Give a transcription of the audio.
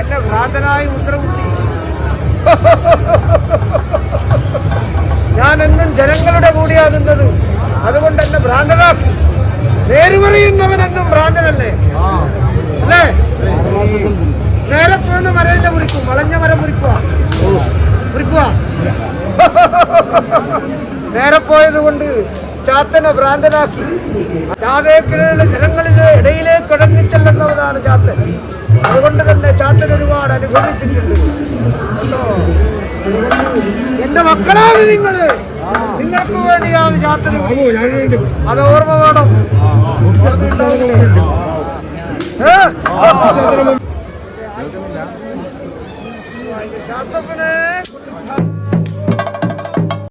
എന്നെ ഭ്രാന്തനായി മുദ്രകുത്തി. ഞാൻ എന്നും ജനങ്ങളുടെ കൂടിയാകുന്നത് അതുകൊണ്ട് എന്നെ ഭ്രാന്തനാക്കി. നേര് പറയുന്നവൻ എന്നും ഭ്രാന്തനല്ലേ? അല്ലേ? നേരെ പോകുന്ന മരയിലെ മുറിക്കും വളഞ്ഞ മരം മുറിക്കുക. മുറിക്കുക. നേരെ പോയത് കൊണ്ട് ചാത്തനെ ഭ്രാന്തനാക്കി. ചാതേക്കിടയിലെ ഇടയിലേക്ക് ഇടങ്ങിച്ചെല്ലുന്നവനാണ് ചാത്തൻ അതുകൊണ്ട് തന്നെ ചാത്തൻ ഒരുപാട് അനുഭവിച്ചിട്ടുണ്ട് എന്റെ മക്കളാണ് നിങ്ങൾ നിങ്ങൾക്ക് വേണ്ടിയാണ് ചാത്തൻ അത് ഓർമ്മ വേണം? ശാസ്ത്രജ്ഞനെ